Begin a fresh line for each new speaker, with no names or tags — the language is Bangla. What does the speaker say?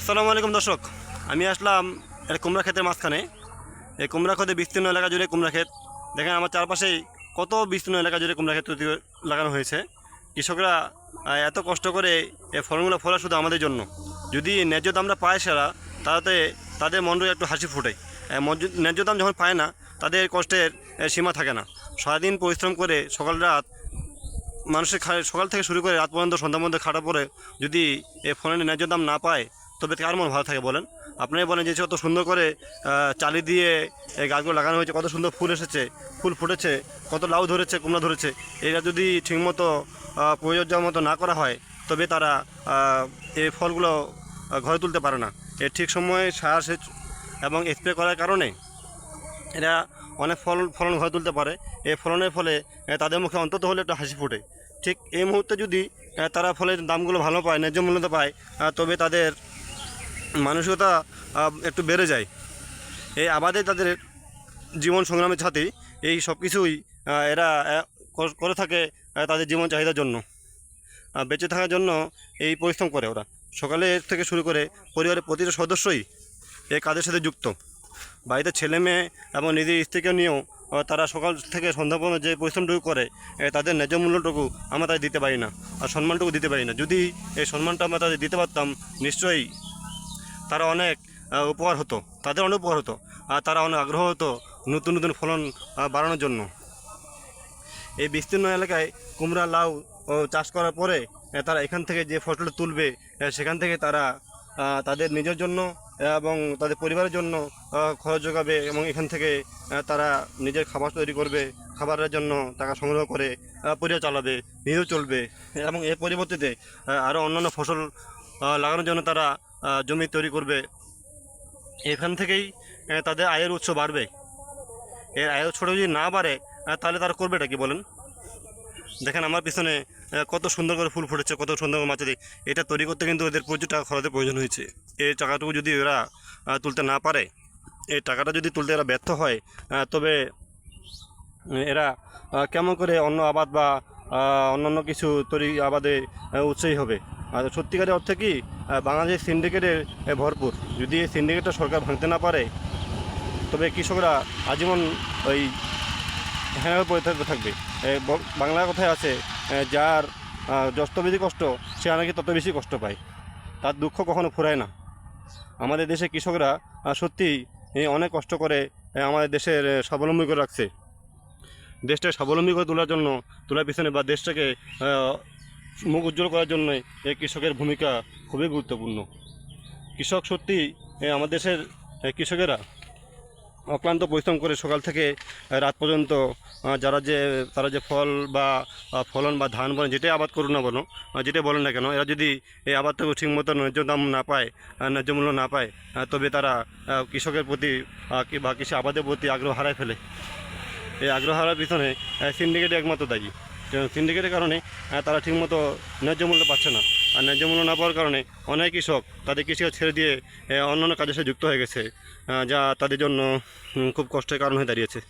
আসসালামু আলাইকুম দর্শক। আমি আসলাম এটা কুমড়া ক্ষেতের মাঝখানে। এই কুমড়া ক্ষেতে বিস্তীর্ণ এলাকা জুড়ে কুমড়া ক্ষেত। দেখেন আমার চারপাশেই কত বিস্তীর্ণ এলাকা জুড়ে কুমড়া ক্ষেত লাগানো হয়েছে। কৃষকরা এত কষ্ট করে এই ফলগুলো ফলা শুধু আমাদের জন্য। যদি ন্যায্য দামটা পায় সেরা, তাতে তাদের মনে একটু হাসি ফোটে। ন্যায্য দাম যখন পায় না, তাদের কষ্টের সীমা থাকে না। সারাদিন পরিশ্রম করে সকাল রাত, মানুষের সকাল থেকে শুরু করে রাত পর্যন্ত সন্ধ্যা মধ্যে খাটা পরে যদি এই ফোনের ন্যায্য দাম না পায় তবে কার মন ভালো থাকে বলেন? আপনারাই বলেন যে কত সুন্দর করে চালি দিয়ে এই গাছগুলো লাগানো হয়েছে, কত সুন্দর ফুল এসেছে, ফুল ফুটেছে, কত লাউ ধরেছে, কুমড়া ধরেছে। এরা যদি ঠিকমতো পরিচর্যা মতো না করা হয়, তবে তারা এই ফলগুলো ঘরে তুলতে পারে না। এর ঠিক সময়ে সার সেচ এবং স্প্রে করার কারণে এরা অনেক ফল, ফলন ঘরে তুলতে পারে। এই ফলনের ফলে তাদের মুখে অন্তত হলে একটু হাসি ফোটে। ঠিক এই মুহূর্তে যদি তারা ফলের দামগুলো ভালো পায়, ন্যায্য মূল্যতে পায় তবে তাদের মানসিকতা একটু বেড়ে যায়। এই আবাদে তাদের জীবন সংগ্রামের সাথে এই সব কিছুই এরা করে থাকে তাদের জীবন চাহিদার জন্য। বেঁচে থাকার জন্য এই পরিশ্রম করে ওরা। সকালে থেকে শুরু করে পরিবারের প্রতিটা সদস্যই এই কাজের সাথে যুক্ত। বাড়িতে ছেলে মেয়ে এবং নিজের স্ত্রীকে নিয়েও তারা সকাল থেকে সন্ধ্যা পর্যন্ত যে পরিশ্রমটুকু করে তাদের ন্যায্য মূল্যটুকু আমরা তাদের দিতে পারি না, আর সম্মানটুকু দিতে পারি না। যদি এই সম্মানটা আমরা তাদের দিতে পারতাম, নিশ্চয়ই তারা অনেক উপকার হতো। তাদের অনেক উপকার হতো। আর তারা অনেক আগ্রহ হতো নতুন নতুন ফলন বাড়ানোর জন্য। এই বিস্তীর্ণ এলাকায় কুমড়া, লাউ চাষ করার পরে তারা এখান থেকে যে ফসল তুলবে সেখান থেকে তারা তাদের নিজের জন্য এবং তাদের পরিবারের জন্য খরচ যোগাবে এবং এখান থেকে তারা নিজের খাবার তৈরি করবে, খাবারের জন্য টাকা সংগ্রহ করে পরিবার চালাবে, নিজেও চলবে এবং এর পরিবর্তে আরও অন্যান্য ফসল লাগানোর জন্য তারা জমি তৈরি করবে। এখান থেকেই তাদের আয়ের উৎস বাড়বে। এর আয়ের উৎসটা যদি না বাড়ে তাহলে তারা করবেটা কি বলেন? দেখেন আমার পিছনে কত সুন্দর করে ফুল ফুটেছে, কত সুন্দর করে মাচাতে এটা তৈরি করতে কিন্তু ওদের প্রচুর টাকা খরচের প্রয়োজন হয়েছে। এই টাকাটুকু যদি ওরা তুলতে না পারে, এই টাকাটা যদি তুলতে এরা ব্যর্থ হয় তবে এরা কেমন করে অন্য আবাদ বা অন্যান্য কিছু তৈরি আবাদে উৎসাহী হবে? আর সত্যিকারের অর্থে কি বাংলাদেশ সিন্ডিকেটের ভরপুর। যদি এই সিন্ডিকেটটা সরকার ভাঙতে না পারে, তবে কৃষকরা আজীবন ওই হ্যাঁ পড়ে থাকবে বাংলা কথায় আছে যার যত বেশি কষ্ট, সে নাকি তত বেশি কষ্ট পায়। তার দুঃখ কখনো ফুরায় না। আমাদের দেশে কৃষকরা সত্যিই অনেক কষ্ট করে আমাদের দেশের স্বাবলম্বী করে রাখছে। দেশটাকে স্বাবলম্বী করে তোলার জন্য, তোলার পিছনে বা দেশটাকে মুখ উজ্জ্বল করার জন্য এই কৃষকের ভূমিকা খুবই গুরুত্বপূর্ণ। কৃষক সত্যি আমাদের দেশের কৃষকেরা অক্লান্ত পরিশ্রম করে সকাল থেকে রাত পর্যন্ত যারা যে, তারা যে ফল বা ফলন বা ধান বলেন, যেটাই আবাদ করুন না বলো যেটাই বলেন না কেন, এরা যদি এই আবাদটাকে ঠিক মতো ন্যায্য দাম না পায় ন্যায্য মূল্য না পায় তবে তারা কৃষকের প্রতি বা কৃষি আবাদের প্রতি আগ্রহ হারায় ফেলে। এই আগ্রহ হারার পিছনে সিন্ডিকেট একমাত্র দায়ী। সিন্ডিকেটের কারণে তারা ঠিকমতো ন্যায্য মূল্য পাচ্ছে না। আর ন্যায্য মূল্য না পাওয়ার কারণে অনেক কৃষক তাদের কৃষিকাজ ছেড়ে দিয়ে অন্যান্য কাজের সাথে যুক্ত হয়ে গেছে যা তাদের জন্য খুব কষ্টের কারণ হয়ে দাঁড়িয়েছে।